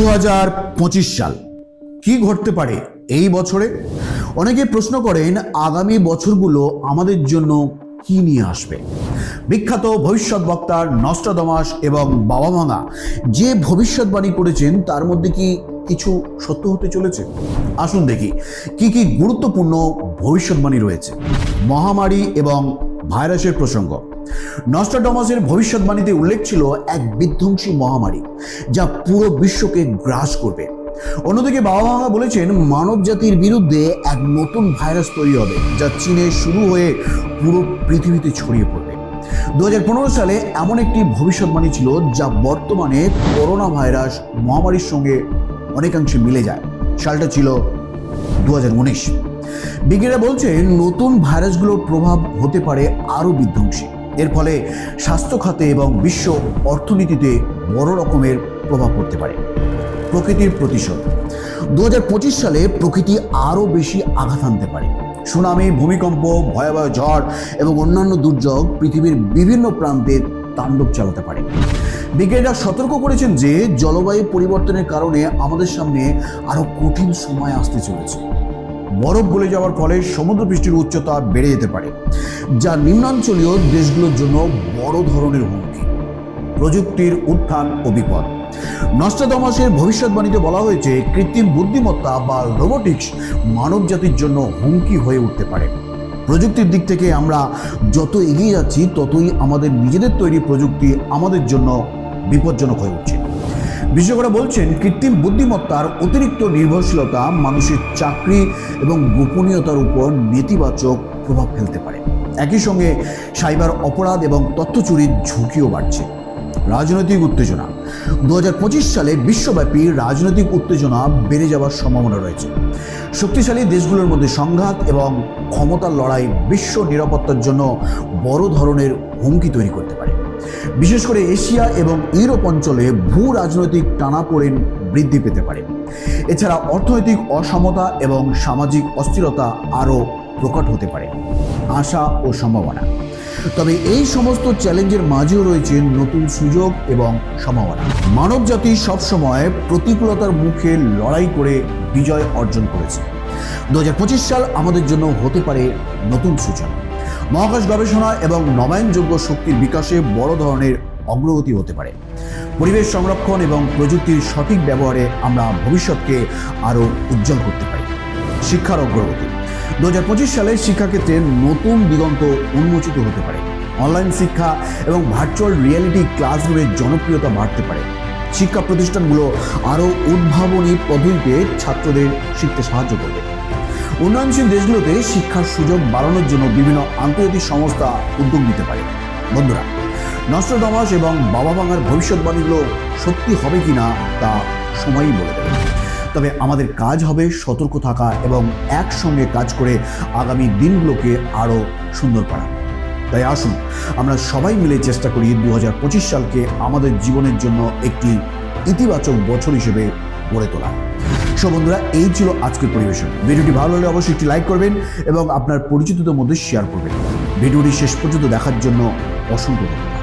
দু হাজার পঁচিশ সাল। কি ঘটতে পারে এই বছরে? অনেকে প্রশ্ন করেন, আগামী বছরগুলো আমাদের জন্য কি নিয়ে আসবে? বিখ্যাত ভবিষ্যৎ বক্তার নষ্টদমাস এবং বাবা ভাঙা যে ভবিষ্যৎবাণী করেছেন, তার মধ্যে কি কিছু সত্য হতে চলেছে? আসুন দেখি, কি কি গুরুত্বপূর্ণ ভবিষ্যৎবাণী রয়েছে? মহামারী এবং ভাইরাসের প্রসঙ্গ। নস্ট্রাডমাসের ভবিষ্যৎবাণীতে উল্লেখ ছিল এক বিধ্বংসী মহামারী, যা পুরো বিশ্বকে গ্রাস করবে। অন্যদিকে বাবা ভাঙা বলেছেন মানব জাতির বিরুদ্ধে এক নতুন ভাইরাস তৈরি হবে, যা চীনে শুরু হয়ে পুরো পৃথিবীতে ছড়িয়ে পড়বে। দুহাজার পনেরো সালে এমন একটি ভবিষ্যৎবাণী ছিল, যা বর্তমানে করোনা ভাইরাস মহামারীর সঙ্গে অনেকাংশে মিলে যায়। সালটা ছিল দু হাজার উনিশ। বিজ্ঞানীরা বলছেন, নতুন ভাইরাসগুলোর প্রভাব হতে পারে আরও বিধ্বংসী। এর ফলে স্বাস্থ্য খাতে এবং বিশ্ব অর্থনীতিতে বড় রকমের প্রভাব পড়তে পারে। প্রকৃতির প্রতিশোধ। দু হাজার পঁচিশ সালে প্রকৃতি আরও বেশি আঘাত আনতে পারে। সুনামি, ভূমিকম্প, ভয়াবহ ঝড় এবং অন্যান্য দুর্যোগ পৃথিবীর বিভিন্ন প্রান্তে তাণ্ডব চালাতে পারে। বিজ্ঞানীরা সতর্ক করেছেন যে, জলবায়ু পরিবর্তনের কারণে আমাদের সামনে আরও কঠিন সময় আসতে চলেছে। বরফ গলে যাওয়ার ফলে সমুদ্র পৃষ্ঠের উচ্চতা বেড়ে যেতে পারে, যা নিম্নাঞ্চলীয় দেশগুলোর জন্য বড় ধরনের হুমকি। প্রযুক্তির উত্থান ও বিপদ। নষ্টদমাসের ভবিষ্যৎবাণীতে বলা হয়েছে, কৃত্রিম বুদ্ধিমত্তা বা রোবোটিক্স মানব জাতির জন্য হুমকি হয়ে উঠতে পারে। প্রযুক্তির দিক থেকে আমরা যত এগিয়ে যাচ্ছি, ততই আমাদের নিজেদের তৈরি প্রযুক্তি আমাদের জন্য বিপজ্জনক হয়ে উঠছে। বিশেষজ্ঞরা বলছেন কৃত্রিম বুদ্ধিমত্তার অতিরিক্ত নির্ভরশীলতা মানুষের চাকরি এবং গোপনীয়তার উপর নেতিবাচক প্রভাব ফেলতে পারে। একই সঙ্গে সাইবার অপরাধ এবং তথ্য চুরির ঝুঁকিও বাড়ছে। রাজনৈতিক উত্তেজনা। দু হাজার পঁচিশ সালে বিশ্বব্যাপী রাজনৈতিক উত্তেজনা বেড়ে যাওয়ার সম্ভাবনা রয়েছে। শক্তিশালী দেশগুলোর মধ্যে সংঘাত এবং ক্ষমতার লড়াই বিশ্ব নিরাপত্তার জন্য বড় ধরনের হুমকি তৈরি করতে পারে। বিশেষ করে এশিয়া এবং ইউরোপ অঞ্চলে ভূ রাজনৈতিক টানাপোড়েন বৃদ্ধি পেতে পারে। এছাড়া অর্থনৈতিক অসমতা এবং সামাজিক অস্থিরতা আরও প্রকট হতে পারে, আশা ও সম্ভাবনা। তবে এই সমস্ত চ্যালেঞ্জের মাঝেও রয়েছে নতুন সুযোগ এবং সম্ভাবনা। মানব জাতি সবসময় প্রতিকূলতার মুখে লড়াই করে বিজয় অর্জন করেছে। দু হাজার পঁচিশ সাল আমাদের জন্য হতে পারে নতুন সূচনা। মহাকাশ গবেষণা এবং নবায়নযোগ্য শক্তির বিকাশে বড় ধরনের অগ্রগতি হতে পারে। পরিবেশ সংরক্ষণ এবং প্রযুক্তির সঠিক ব্যবহারে আমরা ভবিষ্যৎকে আরও উজ্জ্বল করতে পারি। শিক্ষার অগ্রগতি। দু হাজার পঁচিশ সালে শিক্ষাক্ষেত্রে নতুন দিগন্ত উন্মোচিত হতে পারে। অনলাইন শিক্ষা এবং ভার্চুয়াল রিয়েলিটি ক্লাসরুমের জনপ্রিয়তা বাড়তে পারে। শিক্ষা প্রতিষ্ঠানগুলো আরও উদ্ভাবনী পদ্ধতিতে ছাত্রদের শিখতে সাহায্য করবে। উন্নয়নশীল দেশগুলোতে শিক্ষার সুযোগ বাড়ানোর জন্য বিভিন্ন আন্তর্জাতিক সংস্থা উদ্যোগ নিতে পারে। বন্ধুরা নষ্টদমাস এবং বাবা ভাঙার ভবিষ্যৎবাণীগুলো সত্যি হবে কি না তা সময়ই বলে দেবে। তবে আমাদের কাজ হবে সতর্ক থাকা এবং একসঙ্গে কাজ করে আগামী দিনগুলোকে আরও সুন্দর করা। তাই আসুন, আমরা সবাই মিলে চেষ্টা করি দু হাজার পঁচিশ সালকে আমাদের জীবনের জন্য একটি ইতিবাচক বছর হিসেবে গড়ে তোলা। সো বন্ধুরা, এই ছিল আজকের পরিবেশন। ভিডিওটি ভালো হলে অবশ্যই একটি লাইক করবেন এবং আপনার পরিচিতদের মধ্যে শেয়ার করবেন। ভিডিওটি শেষ পর্যন্ত দেখার জন্য অসংখ্য ধন্যবাদ।